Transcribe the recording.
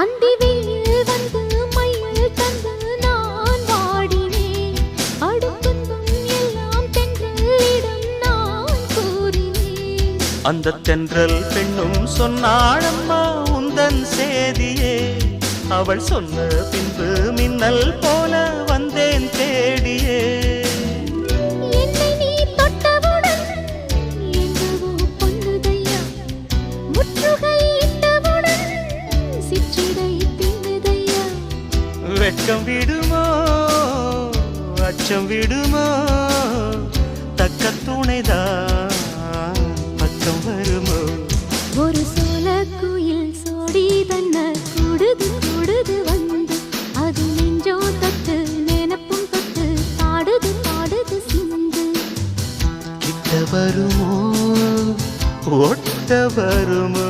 அந்தி வெயில் வந்து மயில் தந்து நான் வாடினேன். அடுப்புந்தும் எல்லாம் தென்றலிடம் நான் கூறினேன். அந்த தென்றல் பெண்ணும் சொன்னாளம்மா உந்தன் சேதியே. அவள் சொன்ன பின்பு மின்னல் போல வெட்கம் விடுமோ? அச்சம் விடுமோ? தக்க துணைதான் பக்கம் வருமோ? ஒரு சோல குயில் சோடி தன்ன கூடுது கூடுது வந்து. அது நெஞ்சோ தொட்டு நினப்பும் தொட்டு பாடுது பாடுது சிந்து. கிட்ட வருமோ? ஒட்ட வருமோ?